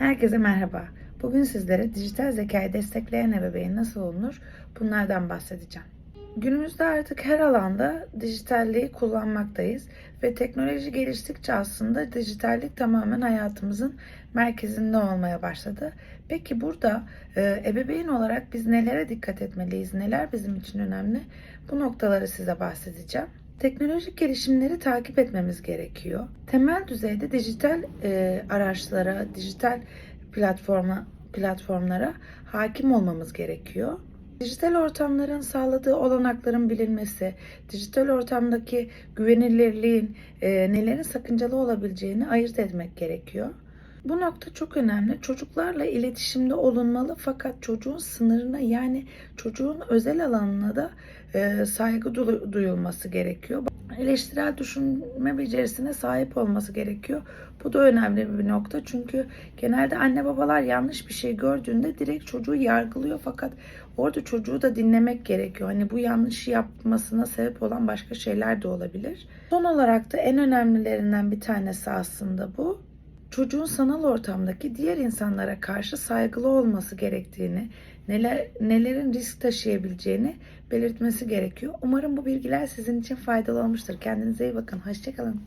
Herkese merhaba. Bugün sizlere dijital zekayı destekleyen ebeveyn nasıl olunur bunlardan bahsedeceğim. Günümüzde artık her alanda dijitalliği kullanmaktayız ve teknoloji geliştikçe aslında dijitallik tamamen hayatımızın merkezinde olmaya başladı. Peki burada e, ebeveyn olarak biz nelere dikkat etmeliyiz, neler bizim için önemli bu noktaları size bahsedeceğim. Teknolojik gelişimleri takip etmemiz gerekiyor. Temel düzeyde dijital e, araçlara, dijital platforma platformlara hakim olmamız gerekiyor. Dijital ortamların sağladığı olanakların bilinmesi, dijital ortamdaki güvenilirliğin e, nelerin sakıncalı olabileceğini ayırt etmek gerekiyor. Bu nokta çok önemli. Çocuklarla iletişimde olunmalı fakat çocuğun sınırına yani çocuğun özel alanına da e, saygı du- duyulması gerekiyor. Eleştirel düşünme becerisine sahip olması gerekiyor. Bu da önemli bir nokta çünkü genelde anne babalar yanlış bir şey gördüğünde direkt çocuğu yargılıyor fakat orada çocuğu da dinlemek gerekiyor. Hani bu yanlışı yapmasına sebep olan başka şeyler de olabilir. Son olarak da en önemlilerinden bir tanesi aslında bu çocuğun sanal ortamdaki diğer insanlara karşı saygılı olması gerektiğini, neler nelerin risk taşıyabileceğini belirtmesi gerekiyor. Umarım bu bilgiler sizin için faydalı olmuştur. Kendinize iyi bakın. Hoşçakalın.